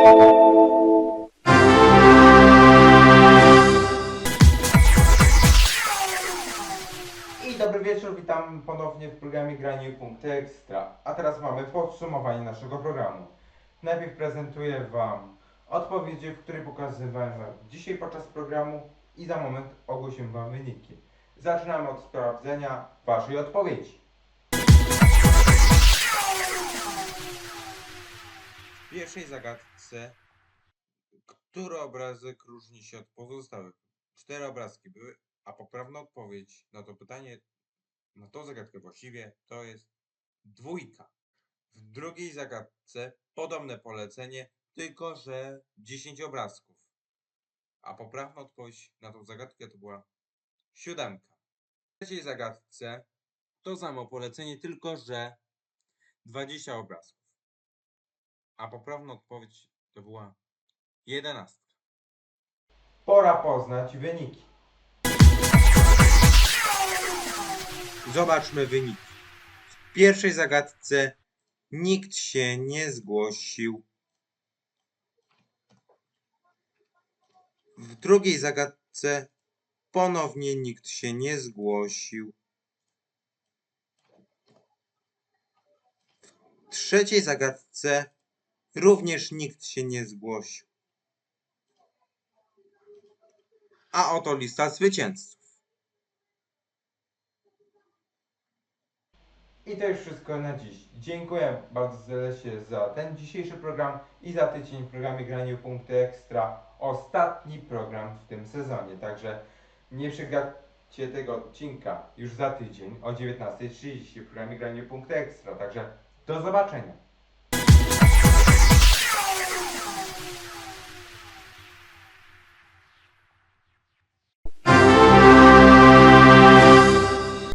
I dobry wieczór, witam ponownie w programie Granie Punkty Ekstra. A teraz mamy podsumowanie naszego programu. Najpierw prezentuję Wam odpowiedzi, w których pokazywałem Wam dzisiaj podczas programu i za moment ogłosimy Wam wyniki. Zaczynamy od sprawdzenia Waszej odpowiedzi. W pierwszej zagadce, który obrazek różni się od pozostałych? Cztery obrazki były, a poprawna odpowiedź na to pytanie, na tą zagadkę właściwie, to jest dwójka. W drugiej zagadce podobne polecenie, tylko że 10 obrazków. A poprawna odpowiedź na tą zagadkę to była siódemka. W trzeciej zagadce to samo polecenie, tylko że 20 obrazków. A poprawna odpowiedź to była 11. Pora poznać wyniki. Zobaczmy wyniki. W pierwszej zagadce nikt się nie zgłosił. W drugiej zagadce ponownie nikt się nie zgłosił. W trzeciej zagadce również nikt się nie zgłosił. A oto lista zwycięzców. I to już wszystko na dziś. Dziękuję bardzo serdecznie za ten dzisiejszy program i za tydzień w programie Granie Punkty Ekstra. Ostatni program w tym sezonie, także nie przegacie tego odcinka już za tydzień o 19.30 w programie Granie Punkty Ekstra. Także do zobaczenia.